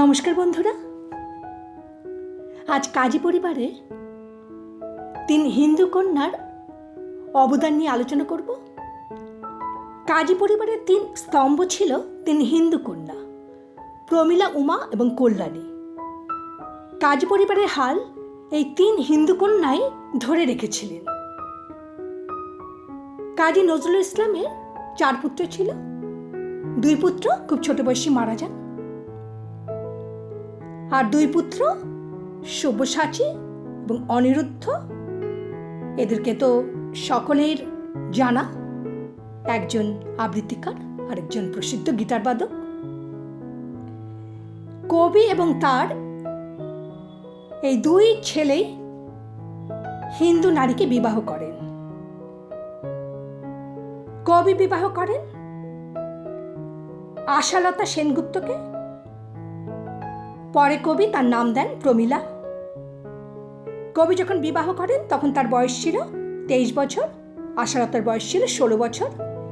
নমস্কার বন্ধুরা। আজ কাজী পরিবারে তিন হিন্দু কন্যার অবদান নিয়ে আলোচনা করব। কাজী পরিবারের তিন স্তম্ভ ছিল তিন হিন্দু কন্যা, প্রমীলা, উমা এবং কল্যাণী। কাজী পরিবারের হাল এই তিন হিন্দু কন্যাই ধরে রেখেছিলেন। কাজী নজরুল ইসলামের চার পুত্র ছিল, দুই পুত্র খুব ছোট বয়সী মারা যান। আর দুই পুত্র, সব্যসাচী এবং অনিরুদ্ধ। এদেরকে তো সকলের জানা। একজন আবৃত্তিকার, আরেকজন প্রসিদ্ধ গিটারবাদক কবি এবং তার এই দুই ছেলেই হিন্দু নারীকে বিবাহ করেন। কবি বিবাহ করেন? আশালতা সেনগুপ্তকে পরে কবি তার নাম দেন প্রমীলা। কবি যখন বিবাহ করেন, তখন তার বয়স ছিল তেইশ বছর, আশালতার বয়স ছিল ষোলো বছর।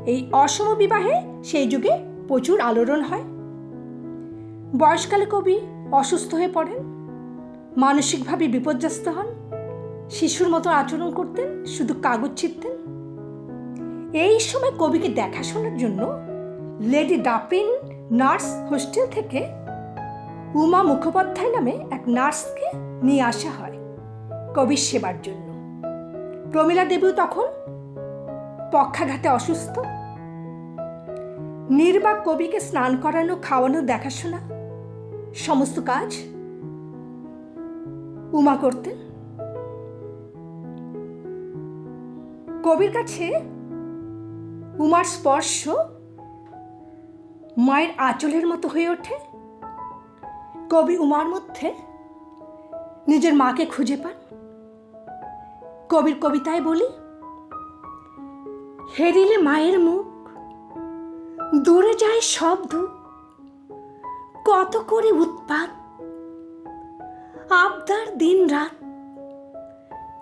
এই অসম বিবাহে সেই যুগে প্রচুর আলোড়ন হয়। বয়সকালে কবি অসুস্থ হয়ে পড়েন, মানসিকভাবে বিপর্যস্ত হন, শিশুর মতো আচরণ করতেন, শুধু কাগজ ছিঁড়তেন। এই সময় কবিকে দেখাশোনার জন্য লেডি ডাপিন নার্স হোস্টেল থেকে উমা মুখোপাধ্যায় নামে এক নার্সকে নিয়ে আসা হয় কবির সেবার জন্য। প্রমীলা দেবীও তখন পক্ষাঘাতে অসুস্থ। নির্বাক কবিকে স্নান করানো, খাওয়ানো, দেখাশোনা সমস্ত কাজ উমা করতেন। কবির কাছে উমার স্পর্শ মায়ের আঁচলের মতো হয়ে ওঠে। কবি উমার মধ্যে নিজের মাকে খুঁজে পান। কবির কবিতায় বলি, হেরিলে মায়ের মুখ, দূরে যায় শব্দ কত করে উৎপাত, আবদার দিন রাত,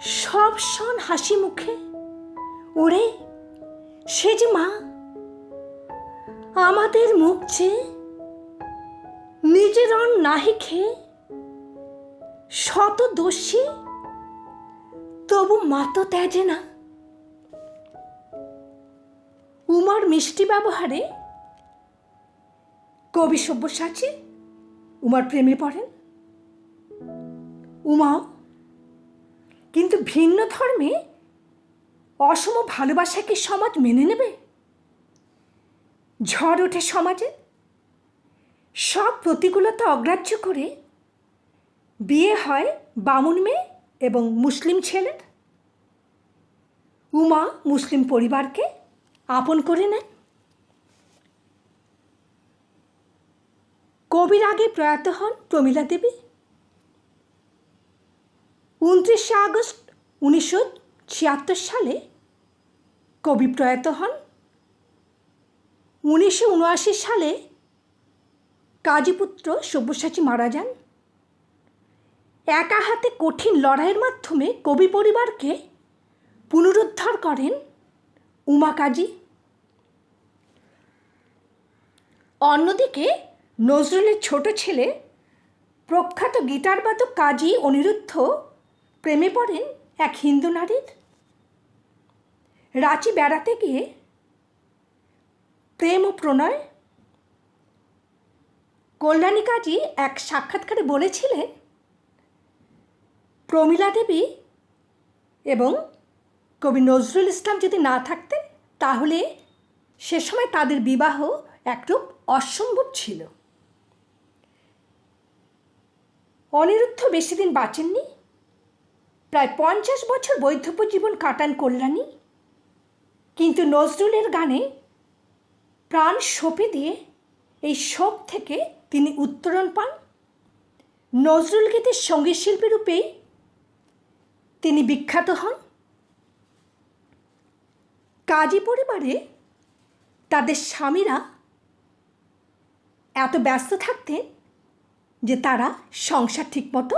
সব শন হাসি মুখে, ওরে সে যে মা, আমাদের মুখ চেয়ে নিজের অন নাহি খেয়ে শত দোষী, তবু মাতো ত্যাজে না। উমার মিষ্টি ব্যবহারে কবি সব্যসাচী উমার প্রেমে পড়েন। উমাও কিন্তু ভিন্ন ধর্মে অসম ভালোবাসাকে সমাজ মেনে নেবে? ঝড় ওঠে সমাজে সব প্রতিকূলতা অগ্রাহ্য করে বিয়ে হয় বামুন মেয়ে এবং মুসলিম ছেলের। উমা মুসলিম পরিবারকে আপন করে নেন। কবির আগে প্রয়াত হন প্রমীলা দেবী। উনত্রিশে আগস্ট উনিশশো ছিয়াত্তর সালে কবি প্রয়াত হন। উনিশশো উনআশি সালে কাজীপুত্র সব্যসাচী মারা যান। একা হাতে কঠিন লড়াইয়ের মাধ্যমে কবি পরিবারকে পুনরুদ্ধার করেন উমা কাজী। অন্যদিকে নজরুলের ছোট ছেলে প্রখ্যাত গিটারবাদক কাজী অনিরুদ্ধ প্রেমে পড়েন এক হিন্দু নারীর। রাঁচি বেড়াতে গিয়ে প্রেম ও প্রণয় কল্যাণী কাজী এক সাক্ষাৎকারে বলেছিলেন, প্রমীলা দেবী এবং কবি নজরুল ইসলাম যদি না থাকতেন, তাহলে সে সময় তাদের বিবাহ একরূপ অসম্ভব ছিল। অনিরুদ্ধ বেশি দিন বাঁচেননি, প্রায় পঞ্চাশ বছর বৈধব্য জীবন কাটান কল্যাণী, কিন্তু নজরুলের গানে প্রাণ সঁপে দিয়ে এই শোক থেকে তিনি উত্তরণ পান। নজরুল গীতের সংগীত শিল্পী রূপেই তিনি বিখ্যাত হন। কাজী পরিবারে তাদের স্বামীরা এত ব্যস্ত থাকতেন যে তারা সংসার ঠিকমতো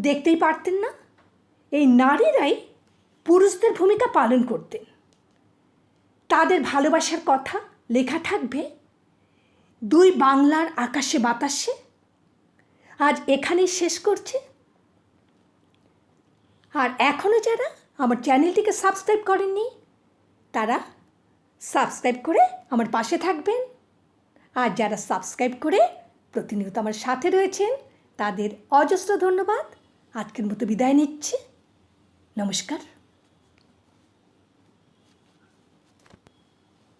দেখতেই পারতেন না। এই নারীরাই পুরুষদের ভূমিকা পালন করতেন। তাদের ভালোবাসার কথা লেখা থাকবে দুই বাংলার আকাশে বাতাসে? আজ এখানেই শেষ করছি। আর এখনও যারা আমার চ্যানেলটিকে সাবস্ক্রাইব করেননি, তারা সাবস্ক্রাইব করে আমার পাশে থাকবেন। আর যারা সাবস্ক্রাইব করে প্রতিনিয়ত আমার সাথে রয়েছেন, তাদের অজস্র ধন্যবাদ। আজকের মতো বিদায় নিচ্ছি। নমস্কার।